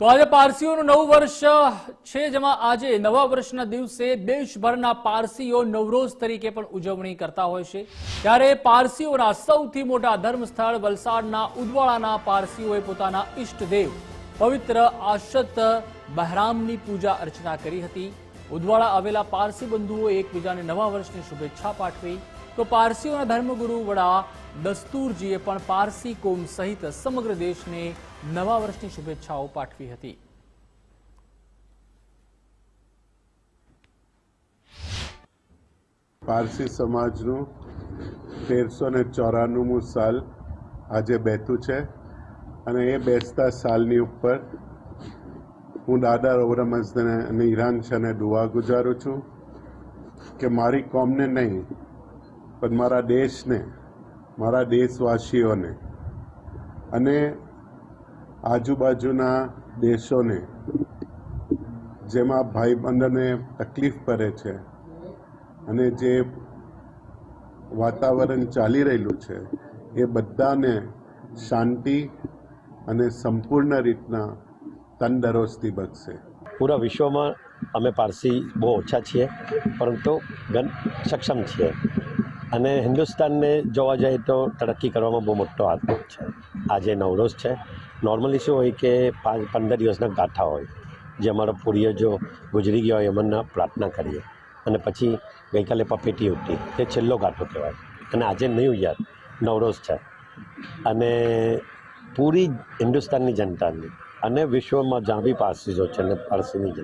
તો આજે પારસીઓનું નવું વર્ષ છે, જેમાં આજે નવા વર્ષના દિવસે દેશભરના પારસીઓ નવરોઝ તરીકે પણ ઉજવણી કરતા હોય છે. ત્યારે પારસીઓના સૌથી મોટા ધર્મ સ્થળ વલસાડના ઉદવાડાના પારસીઓએ પોતાના ઈષ્ટદેવ પવિત્ર આશત બહરામની પૂજા અર્ચના કરી હતી. ઉદવાડા આવેલા પારસી બંધુઓએ એકબીજાને નવા વર્ષની શુભેચ્છા પાઠવી. તો પારસીઓના ધર્મગુરુ વડા દસ્તુરજીએ પણ પારસી કોમ સહિત સમગ્ર દેશને નવા વર્ષની શુભેચ્છાઓ પાઠવી હતી. પારસી સમાજનું તેરસો ને ચોરાણુંમું સાલ આજે બેઠું છે અને એ બેસતા સાલની ઉપર હું દાદા રૌરમઝને અને ઈરાન શાહને દુઆ ગુજારું છું કે મારી કોમને નહીં, પણ મારા દેશને મારા દેશવાસીઓને અને આજુબાજુના દેશોને, જેમાં ભાઈબંધને તકલીફ પડે છે અને જે વાતાવરણ ચાલી રહેલું છે, એ બધાને શાંતિ અને સંપૂર્ણ રીતના તંદુરસ્તી બચશે પૂરા વિશ્વમાં અમે પારસી બહુ ઓછા છીએ, પરંતુ સક્ષમ છીએ. અને હિન્દુસ્તાનને જોવા જઈએ તો તરક્કી કરવામાં બહુ મોટો હાથ છે. આજે નવરોઝ છે. નોર્મલી શું હોય કે પાંચ, પંદર દિવસના ગાથા હોય. જે અમારા જો ગુજરી ગયા હોય એમના પ્રાર્થના કરીએ. અને પછી ગઈકાલે પપેટી ઉઠી. તે છેલ્લો ગાઠો કહેવાય. અને આજે ન્યૂ યર નવરોઝ છે. અને પૂરી હિન્દુસ્તાનની જનતાની અને વિશ્વમાં જ્યાં બી પારસીઝો છે અને પારસીની જનતા